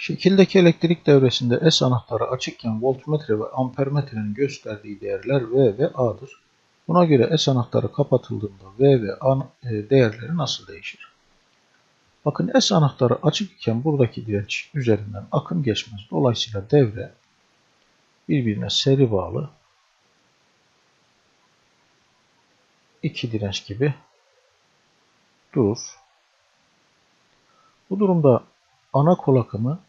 Şekildeki elektrik devresinde S anahtarı açıkken voltmetre ve ampermetrenin gösterdiği değerler V ve A'dır. Buna göre S anahtarı kapatıldığında V ve A e, değerleri nasıl değişir? Bakın S anahtarı açık iken buradaki direnç üzerinden akım geçmez. Dolayısıyla devre birbirine seri bağlı iki direnç gibi durur. Bu durumda ana kol akımı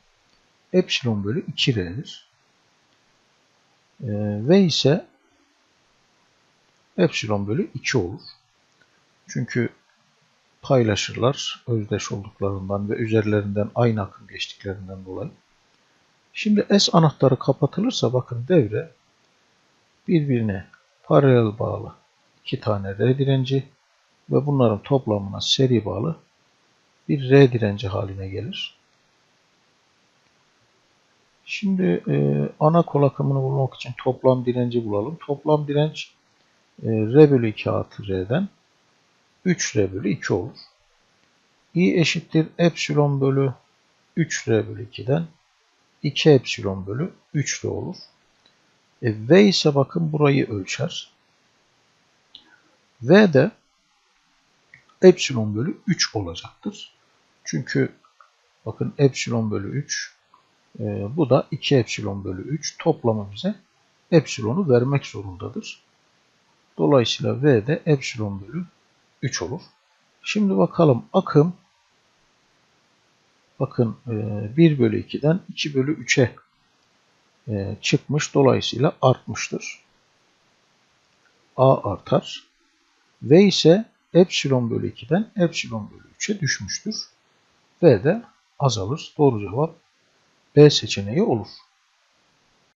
epsilon bölü 2R'dir. E, v ise epsilon bölü 2 olur. Çünkü paylaşırlar özdeş olduklarından ve üzerlerinden aynı akım geçtiklerinden dolayı. Şimdi S anahtarı kapatılırsa bakın devre birbirine paralel bağlı iki tane R direnci ve bunların toplamına seri bağlı bir R direnci haline gelir. Şimdi e, ana kol akımını bulmak için toplam direnci bulalım. Toplam direnç e, R bölü 2 artı R'den 3R bölü 2 olur. I eşittir epsilon bölü 3R bölü 2'den 2 epsilon bölü 3R olur. E, v ise bakın burayı ölçer. V de epsilon bölü 3 olacaktır. Çünkü bakın epsilon bölü 3 e, bu da 2 epsilon bölü 3 toplamı bize epsilonu vermek zorundadır. Dolayısıyla V de epsilon bölü 3 olur. Şimdi bakalım akım bakın e, 1 bölü 2'den 2 bölü 3'e e, çıkmış. Dolayısıyla artmıştır. A artar. V ise epsilon bölü 2'den epsilon bölü 3'e düşmüştür. V de azalır. Doğru cevap B seçeneği olur.